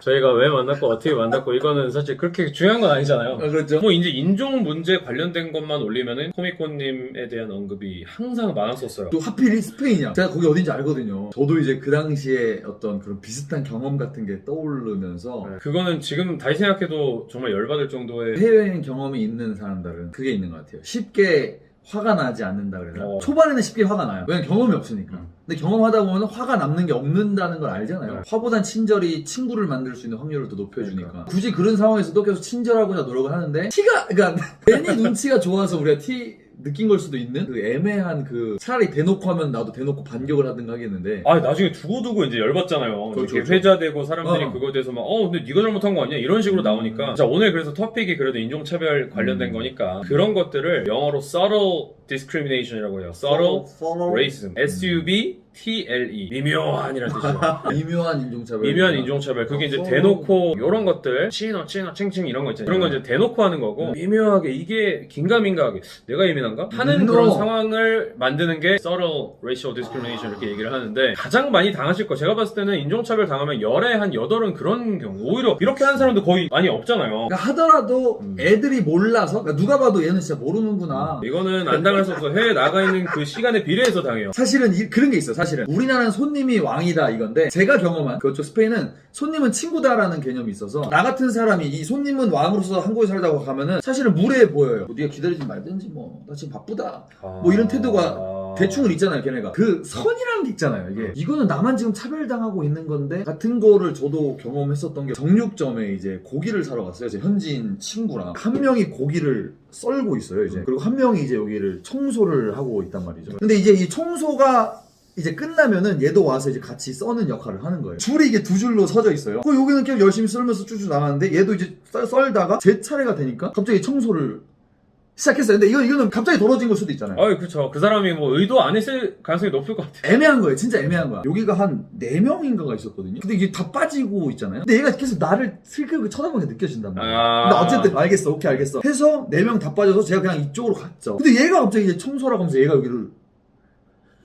저희가 왜 만났고 어떻게 만났고 이거는 사실 그렇게 중요한 건 아니잖아요. 아, 그렇죠. 뭐 이제 인종 문제 관련된 것만 올리면은 코미콘님에 대한 언급이 항상 많았었어요. 또 하필이 스페인이야. 제가 거기 어딘지 알거든요. 저도 이제 그 당시에 어떤 그런 비슷한 경험 같은 게 떠오르면서 네, 그거는 지금 다시 생각해도 정말 열받을 정도의 해외여행 경험이 있는 사람들은 그게 있는 것 같아요. 쉽게 화가 나지 않는다 그래서 어. 초반에는 쉽게 화가 나요. 왜냐면 경험이 없으니까. 음. 근데 경험하다 보면 화가 남는 게 없는다는 걸 알잖아요. 네. 화보단 친절이 친구를 만들 수 있는 확률을 더 높여주니까. 그러니까. 굳이 그런 상황에서도 계속 친절하고자 노력을 하는데 티가 그러니까 괜히 눈치가 좋아서 우리가 티 느낀 걸 수도 있는 그 애매한 그 차라리 대놓고 하면 나도 대놓고 반격을 하든가 하겠는데 아 나중에 두고두고 이제 열받잖아요. 그렇죠, 이렇게 그렇죠. 회자되고 사람들이 어. 그거에 대해서 막 어 근데 네가 잘못한 거 아니야 이런 식으로 음. 나오니까 자 오늘 그래서 토픽이 그래도 인종차별 관련된 음. 거니까 그런 것들을 영어로 subtle discrimination이라고 해요. subtle racism. S-U-B T-L-E 미묘한이라는 뜻이죠. 미묘한 인종차별. 미묘한 인종차별. 그게 이제 어. 대놓고 이런 것들 치노 치노 칭칭 이런 거 있잖아요. 그런 거 이제 대놓고 하는 거고 미묘하게 이게 긴가민가하게 내가 예민한가? 하는 No. 그런 상황을 만드는 게 subtle racial discrimination 이렇게 얘기를 하는데 가장 많이 당하실 거. 제가 봤을 때는 인종차별 당하면 열에 한 여덟은 그런 경우. 오히려 이렇게 하는 사람도 거의 많이 없잖아요. 그러니까 하더라도 음. 애들이 몰라서 그러니까 누가 봐도 얘는 진짜 모르는구나. 이거는 안 당할 수 없어 해외 나가 있는 그 시간에 비례해서 당해요. 사실은 이- 그런 게 있어 사실 은 우리나라는 손님이 왕이다 이건데 제가 경험한 그쪽 스페인은 손님은 친구다라는 개념이 있어서 나 같은 사람이 이 손님은 왕으로서 한국에 살다가 가면은 사실은 무례해 보여요. 뭐 네가 기다리지 말든지 뭐. 나 지금 바쁘다. 뭐 이런 태도가 대충은 있잖아요 걔네가. 그 선이라는 게 있잖아요 이게. 이거는 나만 지금 차별당하고 있는 건데 같은 거를 저도 경험했었던 게 정육점에 이제 고기를 사러 갔어요. 제 현지인 친구랑. 한 명이 고기를 썰고 있어요 이제. 그리고 한 명이 이제 여기를 청소를 하고 있단 말이죠. 근데 이제 이 청소가 이제 끝나면은 얘도 와서 이제 같이 써는 역할을 하는 거예요. 줄이 이게 두 줄로 서져 있어요. 그 여기는 그냥 열심히 썰면서 쭉쭉 나가는데 얘도 이제 썰- 썰다가 제 차례가 되니까 갑자기 청소를 시작했어요. 근데 이거 이거는 갑자기 벌어진 걸 수도 있잖아요. 아유 그쵸 그 사람이 뭐 의도 안 했을 가능성이 높을 것 같아요 애매한 거예요. 진짜 애매한 거야. 여기가 한 4명인가가 있었거든요. 근데 이게 다 빠지고 있잖아요. 근데 얘가 계속 나를 슬쩍 쳐다보는 게 느껴진단 말이에요. 아. 근데 어쨌든 알겠어. 오케이 알겠어. 해서 4명 다 빠져서 제가 그냥 이쪽으로 갔죠. 근데 얘가 갑자기 이제 청소라고 하면서 얘가 여기를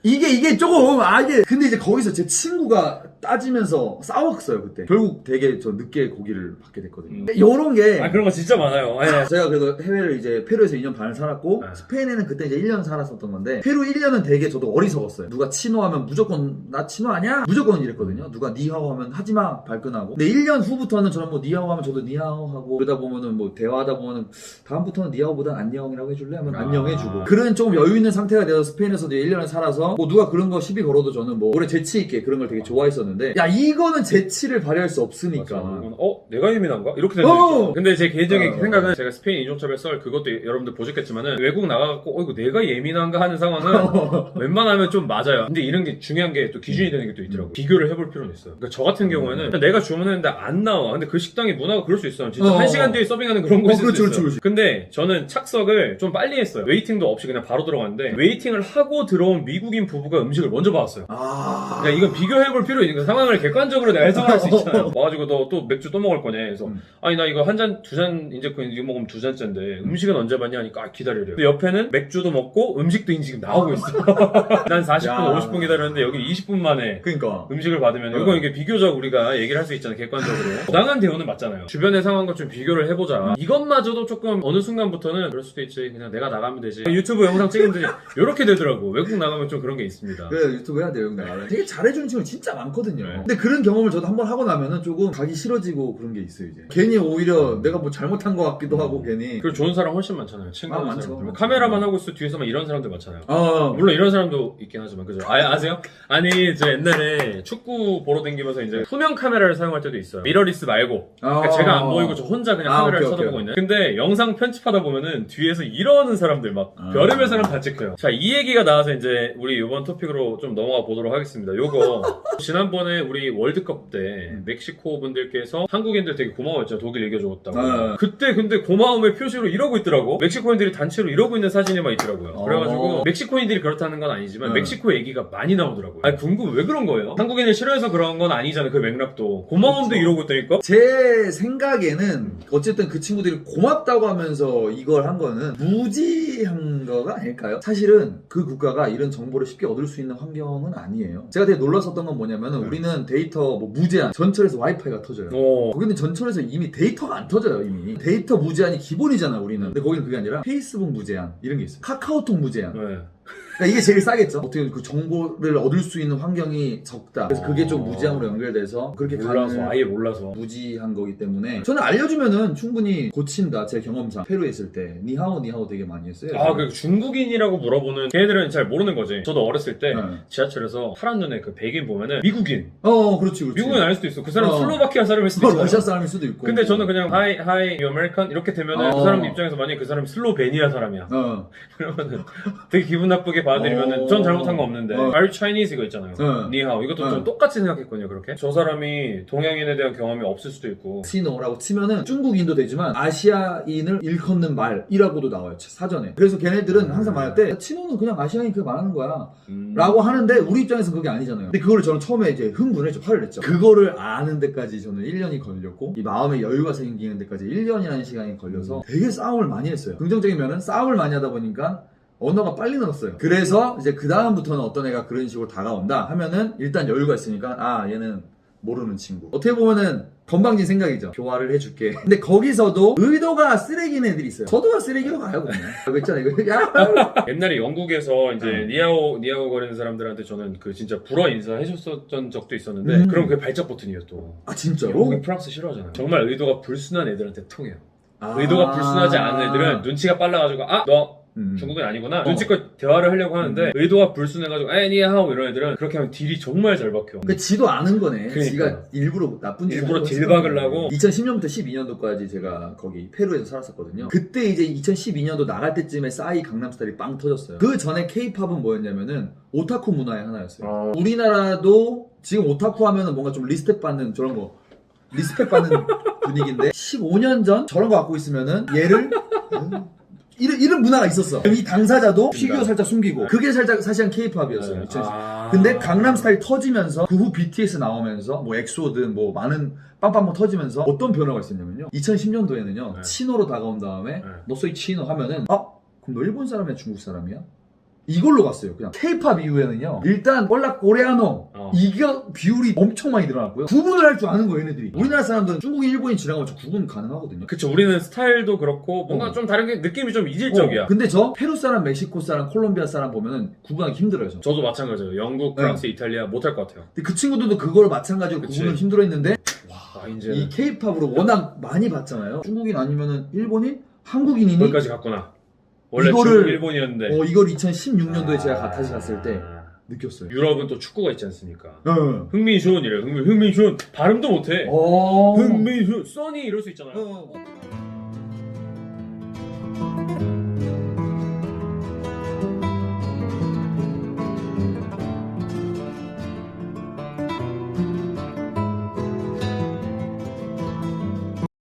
이게 이게 조금 아 이게 근데 이제 거기서 제 친구가 따지면서 싸웠어요 그때 결국 되게 저 늦게 고기를 받게 됐거든요 음. 요런 게 아 그런 거 진짜 많아요 예. 제가 그래도 해외를 이제 페루에서 2년 반을 살았고 네. 스페인에는 그때 이제 1년 살았었던 건데 페루 1년은 되게 저도 어리석었어요. 누가 치노하면 무조건 나 치노 아니야? 무조건 이랬거든요. 누가 니하오 하면 하지마 발끈하고. 근데 1년 후부터는 저는 뭐 니하오 하면 저도 니하오 하고 그러다 보면은 뭐 대화하다 보면은 다음부터는 니하오보다 안녕이라고 해줄래? 하면 아. 안녕해주고. 그런 조금 여유 있는 상태가 되어서 스페인에서도 1년을 살아서 뭐 누가 그런 거 시비 걸어도 저는 뭐 오래 재치 있게 그런 걸 되게 좋아했었는데 야 이거는 재치를 발휘할 수 없으니까. 맞아. 어? 내가 예민한가? 이렇게 되는 어! 거 있죠. 근데 제 개인적인 어. 생각은 제가 스페인 인종차별 썰 그것도 여러분들 보셨겠지만은 외국 나가갖고 어 이거 내가 예민한가 하는 상황은 웬만하면 좀 맞아요. 근데 이런 게 중요한 게 또 기준이 되는 게 또 있더라고. 요 비교를 해볼 필요는 있어요. 그러니까 저 같은 경우에는 그냥 내가 주문했는데 안 나와. 근데 그 식당의 문화가 그럴 수 있어요. 진짜 어. 한 시간 뒤에 서빙하는 그런 어, 곳이 있을 그렇지, 수 그렇지, 있어요. 그렇지. 근데 저는 착석을 좀 빨리 했어요. 웨이팅도 없이 그냥 바로 들어갔는데 웨이팅을 하고 들어온 미국인 부부가 음식을 먼저 받았어요. 아. 야, 이건 비교해볼 필요 있는 거 상황을 객관적으로 내가 해석할 수 있잖아요. 와가지고 너 또 맥주 또 먹을 거냐 해서 음. 아니 나 이거 한 잔 두 잔 이제 그 이거 먹으면 두 잔째인데 음식은 언제 받냐 하니까 아, 기다려요. 근데 옆에는 맥주도 먹고 음식도 이제 지금 나오고 있어. 난 40분, 야. 50분 기다렸는데 여기 20분 만에 그러니까. 음식을 받으면 어. 이건 이게 비교적 우리가 얘기를 할 수 있잖아요 객관적으로 부당한 대우는 맞잖아요 주변의 상황과 좀 비교를 해보자 이것마저도 조금 어느 순간부터는 그럴 수도 있지 그냥 내가 나가면 되지 유튜브 영상 찍으면 이렇게 되더라고 외국 나가면 좀 그런 게 있습니다 그래 유튜브 해야 돼요 근데 되게 잘해주는 친구 진짜 많 거든요 네. 근데 그런 경험을 저도 한번 하고 나면은 조금 가기 싫어지고 그런 게 있어요 이제 괜히 오히려 내가 뭐 잘못한 것 같기도 하고 괜히 그리고 좋은 사람 훨씬 많잖아요. 친구 아, 아, 많죠. 사람들. 뭐 많죠. 카메라만 하고 있어 뒤에서만 이런 사람들 많잖아요. 아 물론 이런 사람도 있긴 하지만 그죠? 아, 아세요? 아니 저 옛날에 축구 보러 다니면서 이제 투명 카메라를 사용할 때도 있어요. 미러리스 말고. 그러니까 아. 제가 안 보이고 저 혼자 그냥 아, 카메라를 오케이, 쳐다보고 오케이. 있는. 근데 영상 편집하다 보면은 뒤에서 이러는 사람들 막 아. 별의별 사람 다 찍혀요. 자, 이 얘기가 나와서 이제 우리 이번 토픽으로 좀 넘어가 보도록 하겠습니다. 요거 지난 번에 우리 월드컵 때 멕시코 분들께서 한국인들 되게 고마워했죠. 독일 이겨줬다고. 아. 그때 근데 고마움의 표시로 이러고 있더라고. 멕시코인들이 단체로 이러고 있는 사진이 막 있더라고요. 어. 그래가지고 멕시코인들이 그렇다는 건 아니지만 네. 멕시코 얘기가 많이 나오더라고요. 아니 궁금 왜 그런 거예요? 한국인을 싫어해서 그런 건 아니잖아요. 그 맥락도 고마움도 그렇죠. 이러고 있다니까. 제 생각에는 어쨌든 그 친구들이 고맙다고 하면서 이걸 한 거는 무지한 거가 아닐까요? 사실은 그 국가가 이런 정보를 쉽게 얻을 수 있는 환경은 아니에요. 제가 되게 놀랐었던 건 뭐냐면은 왜냐면 우리는 데이터 뭐 무제한, 전철에서 와이파이가 터져요. 어. 거기는 전철에서 이미 데이터가 안 터져요 이미. 데이터 무제한이 기본이잖아 우리는. 근데 거기는 그게 아니라 페이스북 무제한 이런 게 있어요. 카카오톡 무제한. 네. 그러니까 이게 제일 싸겠죠 어떻게 그 정보를 얻을 수 있는 환경이 적다 그래서 그게 좀 무제한으로 연결돼서 그렇게 몰라서 가는 아예 몰라서. 무지한 거기 때문에 저는 알려주면은 충분히 고친다 제 경험상 페루에 있을 때 니하오 니하오 되게 많이 했어요 아, 그 중국인이라고 물어보는 걔네들은 잘 모르는 거지. 저도 어렸을 때 네. 지하철에서 파란 눈에 그 백인 보면은 미국인. 어 그렇지 그렇지 미국인 아닐 수도 있어. 그 사람 어. 슬로바키아 사람일 수도 뭐 있어. 러시아 사람일 수도 있고 근데 저는 그냥 하이 하이 유 아메리칸 이렇게 되면은 어. 그 사람 입장에서 만약에 그 사람이 슬로베니아 사람이야. 어 그러면은 되게 기분 나쁘게 받아들이면은 어. 전 잘못한 거 없는데 어. Are you Chinese 이거 있잖아요. 어. 니하오 이것도 어. 좀 똑같이 생각했거든요. 그렇게 저 사람이 동양인에 대한 경험이 없을 수도 있고. 시노라고 치면은 중국인도 되지만 아시아인을 일컫는 말이라고도 나와요 사전에 그래서 걔네들은 항상 말할 때 치노는 그냥 아시아인 그 말하는 거야 음. 라고 하는데 우리 입장에서는 그게 아니잖아요 근데 그거를 저는 처음에 이제 흥분했죠 화를 냈죠 그거를 아는 데까지 저는 1년이 걸렸고 이 마음의 여유가 생기는 데까지 1년이라는 시간이 걸려서 되게 싸움을 많이 했어요 긍정적인 면은 싸움을 많이 하다 보니까 언어가 빨리 늘었어요. 그래서 이제 그 다음부터는 어떤 애가 그런 식으로 다가온다 하면은 일단 여유가 있으니까 아 얘는 모르는 친구. 어떻게 보면은 건방진 생각이죠. 교화를 해줄게. 근데 거기서도 의도가 쓰레기인 애들이 있어요. 저도가 쓰레기로 가요 그냥. 그거 있잖아 이거. 야. 옛날에 영국에서 이제 어. 니아오 니아오 거리는 사람들한테 저는 그 진짜 불어 인사 해줬었던 적도 있었는데 음. 그럼 그게 발작 버튼이에요 또. 아 진짜로? 영국이 프랑스 싫어하잖아요. 정말 의도가 불순한 애들한테 통해요. 아. 의도가 불순하지 않은 애들은 눈치가 빨라가지고 아너 음. 중국인 아니구나 어. 눈치껏 대화를 하려고 하는데 의도가 불순해가지고 에니하오 이런 애들은 그렇게 하면 딜이 정말 잘 박혀. 그 지도 아는 거네. 그러니까요. 지가 일부러 나쁜 짓 일부러 딜 하고. 2010년부터 12년도까지 제가 거기 페루에서 살았었거든요. 그때 이제 2012년도 나갈 때쯤에 싸이 강남스타일이 빵 터졌어요. 그 전에 케이팝은 뭐였냐면은 오타쿠 문화의 하나였어요. 어. 우리나라도 지금 오타쿠 하면은 뭔가 좀 리스펙 받는 저런 거 리스펙 받는 분위기인데 15년 전 저런 거 갖고 있으면은 얘를 음, 이런, 이런 문화가 있었어. 이 당사자도 피규어 살짝 숨기고 그게 살짝 사실은 케이팝이었어요. 네. 2010. 아. 근데 강남 스타일 터지면서 그 후 BTS 나오면서 뭐 엑소든 뭐 많은 빵빵빵 터지면서 어떤 변화가 있었냐면요. 2010년도에는요. 네. 치노로 다가온 다음에 네. 너 소이 치노 하면은 아 그럼 너 일본 사람이야 중국 사람이야? 이걸로 갔어요. 그냥 케이팝 이후에는요. 일단 꼴라 코레아노 어. 이게 비율이 엄청 많이 늘어났고요. 구분을 할 줄 아는 거예요, 얘네들이. 우리나라 사람들은 중국인, 일본인 지나가면 저 구분 가능하거든요. 그쵸 우리는 스타일도 그렇고 뭔가 어. 좀 다른 게 느낌이 좀 이질적이야. 어, 근데 저 페루 사람, 멕시코 사람, 콜롬비아 사람 보면은 구분하기 힘들어요. 저. 저도 마찬가지예요. 영국, 네. 프랑스, 이탈리아 못할 것 같아요. 근데 그 친구들도 그걸 마찬가지로 그치. 구분을 힘들어했는데 아 이제 이 케이팝으로 워낙 많이 봤잖아요. 중국인 아니면은 일본인, 한국인이니 거기까지 갔구나. 원래 이거를- 중국 일본이었는데 어, 이걸 2016년도에 제가 아. 다시 갔을 때 느꼈어요. 유럽은 또 축구가 있지 않습니까? 예, 예. 네. 흥민준 이래. 흥민 흥민준 발음도 못해. 어. 흥민준 써니 이럴 수 있잖아요. 어.